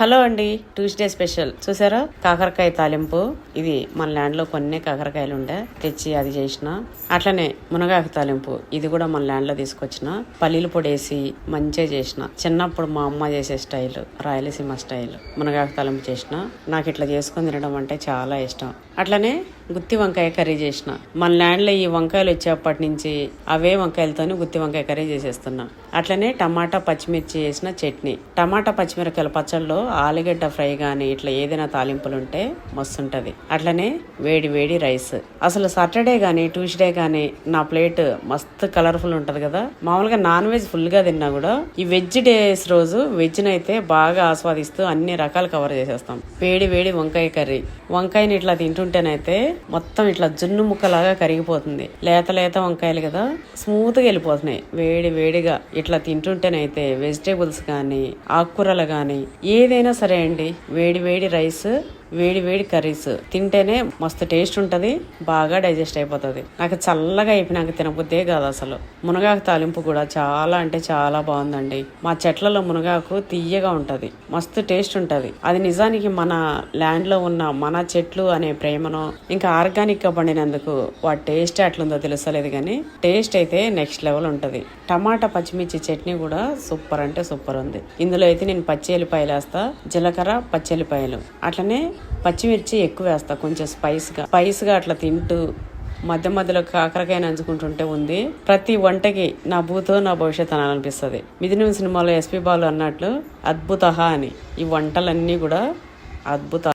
Hello అండి Tuesday special చూసారా? కాకరకాయ తాలింపు. ఇది మన ల్యాండ్లో కొన్ని కాకరకాయలు ఉండే. తెచ్చి అది చేసిన. అట్లనే మునగాకు తాలింపు. ఇది కూడా మన ల్యాండ్లో తీసుకొచ్చిన. పల్లీలు పొడి వేసి మంచిగా చేసిన. చిన్నప్పుడు మా అమ్మ చేసే స్టైల్ రాయలసీమ స్టైల్ మునగాకు తాలింపు చేసిన. నాకు ఇట్లా చేసుకొని తినడం అంటే చాలా ఇష్టం. అట్లనే గుత్తి వంకాయ కర్రీ చేసిన. మన ల్యాండ్లో ఈ వంకాయలు వచ్చేప్పటి నుంచి అవే వంకాయలతోని గుత్తి వంకాయ కర్రీ చేసేస్తున్నా. అట్లనే టమాటా పచ్చిమిర్చి వేసిన చట్నీ. టమాటా పచ్చిమిరకాయల పచ్చళ్ళలో ఆలుగడ్డ ఫ్రై కానీ ఇట్లా ఏదైనా తాలింపులు ఉంటే మస్తు అట్లనే వేడి వేడి రైస్. అసలు సాటర్డే కానీ ట్యూస్డే కానీ నా ప్లేట్ మస్తు కలర్ఫుల్ ఉంటుంది కదా. మామూలుగా నాన్ వెజ్ ఫుల్గా తిన్నా కూడా ఈ వెజ్ డేస్ రోజు వెజ్నైతే బాగా ఆస్వాదిస్తూ అన్ని రకాలు కవర్ చేసేస్తాం. వేడి వేడి వంకాయ కర్రీ. వంకాయని ఇట్లా తింటుంటేనైతే మొత్తం ఇట్లా జున్ను ముక్కలాగా కరిగిపోతుంది. లేత లేత వంకాయలు కదా స్మూత్గా వెళ్ళిపోతున్నాయి. వేడి వేడిగా ఇట్లా తింటుంటేనైతే వెజిటేబుల్స్ కానీ ఆకుకూరలు కానీ ఏదైనా సరే అండి వేడి వేడి రైస్ వేడి వేడి కర్రీస్. తింటేనే మస్తు టేస్ట్ ఉంటుంది బాగా డైజెస్ట్ అయిపోతుంది. నాకు చల్లగా అయిపోయినాక తినబుద్దే కాదు అసలు. మునగాకు తాలింపు కూడా చాలా అంటే చాలా బాగుందండి. మా చెట్లలో మునగాకు తీయగా ఉంటుంది మస్తు టేస్ట్ ఉంటుంది. అది నిజానికి మన ల్యాండ్లో ఉన్న మన చెట్లు అనే ప్రేమను ఇంకా ఆర్గానిక్గా పండినందుకు వాటి టేస్ట్ ఎట్లుందో తెలుస్తలేదు కానీ టేస్ట్ అయితే నెక్స్ట్ లెవెల్ ఉంటుంది. టమాటా పచ్చిమిర్చి చట్నీ కూడా సూపర్ అంటే సూపర్ ఉంది. ఇందులో అయితే నేను పచ్చి ఎల్లిపాయలు వేస్తా జీలకర్ర పచ్చి ఎల్లిపాయలు. అట్లనే పచ్చిమిర్చి ఎక్కువ వేస్తా కొంచెం స్పైస్గా. స్పైస్గా అట్లా తింటూ మధ్య మధ్యలో కాకరకాయ నంచుకుంటుంటే ఉంది. ప్రతి వంటకి నా భూతో నా భవిష్యత్ అనాలనిపిస్తుంది. మిథునం సినిమాలో ఎస్పి బాలు అన్నట్లు అద్భుత అని. ఈ వంటలన్నీ కూడా అద్భుత